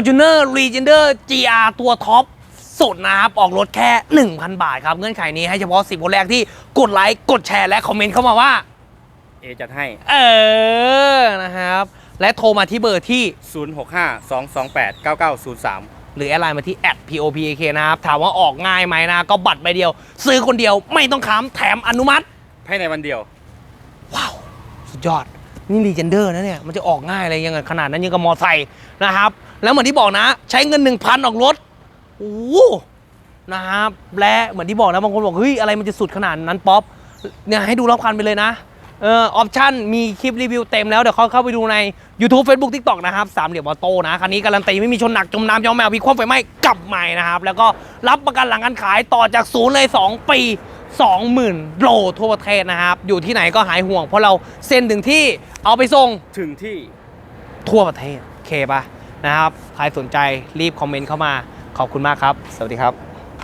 Fortuner Legender GR ตัวท็อปสุดนะครับ ออกรถแค่ 1,000 บาทครับ เงื่อนไขนี้ให้เฉพาะ 10 คนแรกที่กดไลค์ กดแชร์และคอมเมนต์เข้ามาว่า เอจัดให้ เออ นะครับ และโทรมาที่เบอร์ที่ 065 228 9903หรือแอดไลน์มาที่ @popak นะครับ ถามว่าออกง่ายไหมนะ ก็บัตรใบเดียว ซื้อคนเดียวไม่ต้องค้ำแถมอนุมัติ ภายในวันเดียว ว้าว สุดยอด นี่รีเจนเดอร์นะเนี่ย มันจะออกง่ายอะไรยังไงขนาดนั้นยังกับมอไซค์นะครับ แล้วเหมือนที่บอกนะ ใช้เงิน 1,000 ออกรถโอ้นะครับ และเหมือนที่บอกนะบางคนบอกเฮ้ยอะไรมันจะสุดขนาดนั้นป๊อปเนี่ยให้ดูรอบคันไปเลยนะเออออปชั่นมีคลิปรีวิวเต็มแล้ว เดี๋ยวเขาเข้าไปดูใน YouTube Facebook TikTok นะครับสามเหลี่ยมออโต้นะ คันนี้การันตีไม่มีชนหนัก จมน้ำยอมแมวมีความไฟไหม้กลับใหม่นะครับ แล้วก็รับประกันหลังการขายต่อจากศูนย์เลย 2 ปี 20,000 โลทั่วประเทศนะครับ อยู่ที่ไหนก็หายห่วง เพราะเราเซ็นถึงที่เอาไปส่งถึงที่ทั่วประเทศโอเคปะนะครับ ใครสนใจรีบคอมเมนต์เข้ามา ขอบคุณมากครับ สวัสดีครับ